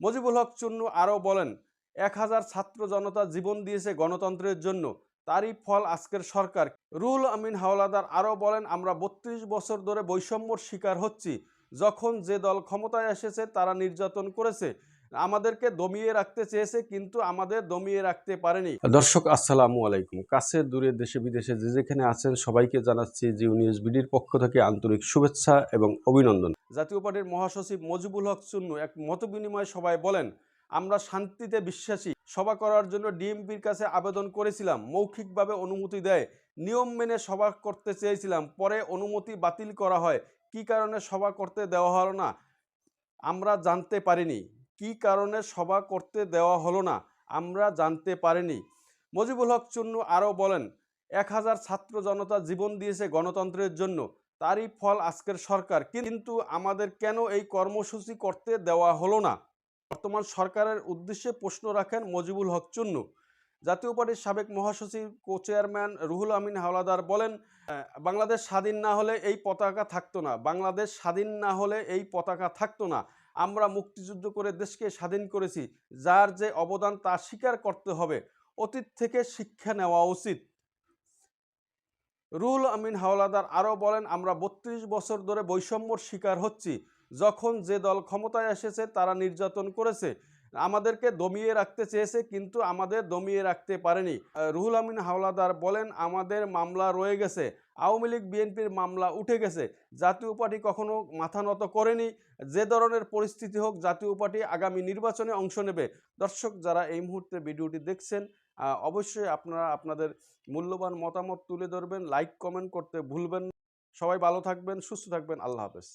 মজিবুল হক চুন্নু আরও বলেন, এক হাজার ছাত্র জনতা জীবন দিয়েছে গণতন্ত্রের জন্য, তারই ফল আজকের সরকার। রুহুল আমিন হাওলাদার আরও বলেন, আমরা বত্রিশ বছর ধরে বৈষম্যর শিকার হচ্ছি। যখন যে দল ক্ষমতায় এসেছে, তারা নির্যাতন করেছে। আমাদেরকে দমিয়ে রাখতে চেয়েছে কিন্তু আমাদের দমিয়ে রাখতে পারেনি। দর্শক আসসালামু আলাইকুম। কাছে দূরে দেশে বিদেশে যে যেখানে আছেন সবাইকে জানাচ্ছি জিও নিউজ বিডির পক্ষ থেকে আন্তরিক শুভেচ্ছা এবং অভিনন্দন। জাতীয় পার্টির মহাসচিব মজিবুল হক চুন্নু এক মতবিনিময় সভায় বলেন আমরা শান্তিতে বিশ্বাসী। সভা করার জন্য ডিএমপির কাছে আবেদন করেছিলাম মৌখিকভাবে অনুমতি দেয়। নিয়ম মেনে সভা করতে চেয়েছিলাম পরে অনুমতি বাতিল করা হয়। কি কারণে সভা করতে দেওয়া হলো না? আমরা জানতে পারিনি। কি কারণে সভা করতে দেওয়া হলো না, আমরা জানতে পারিনি। মজিবুল হক চুন্নু আরও বলেন, এক হাজার ছাত্র জনতা জীবন দিয়েছে গণতন্ত্রের জন্য, তারই ফল আজকের সরকার, কিন্তু আমাদের কেন এই কর্মসূচি করতে দেওয়া হলো না? বর্তমান সরকারের উদ্দেশ্যে প্রশ্ন রাখেন মজিবুল হক চুন্নু। জাতীয় পার্টির সাবেক মহাসচিব কো চেয়ারম্যান রুহুল আমিন হাওলাদার বলেন বাংলাদেশ স্বাধীন না হলে এই পতাকা থাকতো না। বাংলাদেশ স্বাধীন না হলে এই পতাকা থাকতো না। আমরা মুক্তিযুদ্ধ করে দেশকে স্বাধীন করেছি, যার যে অবদান তা স্বীকার করতে হবে, অতীত থেকে শিক্ষা নেওয়া উচিত। রুহুল আমিন হাওলাদার আরও বলেন, আমরা বত্রিশ বছর ধরে বৈষম্যর শিকার হচ্ছি। যখন যে দল ক্ষমতায় এসেছে, তারা নির্যাতন করেছে। আমাদেরকে দমিয়ে রাখতে চেয়েছে, কিন্তু আমাদের দমিয়ে রাখতে পারেনি। রুহুল আমিন হাওলাদার বলেন, আমাদের মামলা রয়ে গেছে। আওয়ামী লীগ, বিএনপির মামলা উঠে গেছে। জাতীয় পার্টি কখনো মাথা নত করেনি। যে ধরনের পরিস্থিতি হোক, জাতীয় পার্টি আগামী নির্বাচনে অংশ নেবে। দর্শক, যারা এই মুহূর্তে ভিডিওটি দেখছেন অবশ্যই আপনারা আপনাদের মূল্যবান মতামত তুলে ধরবেন। লাইক, কমেন্ট করতে ভুলবেন সবাই ভালো থাকবেন, সুস্থ থাকবেন। আল্লাহ হাফেজ।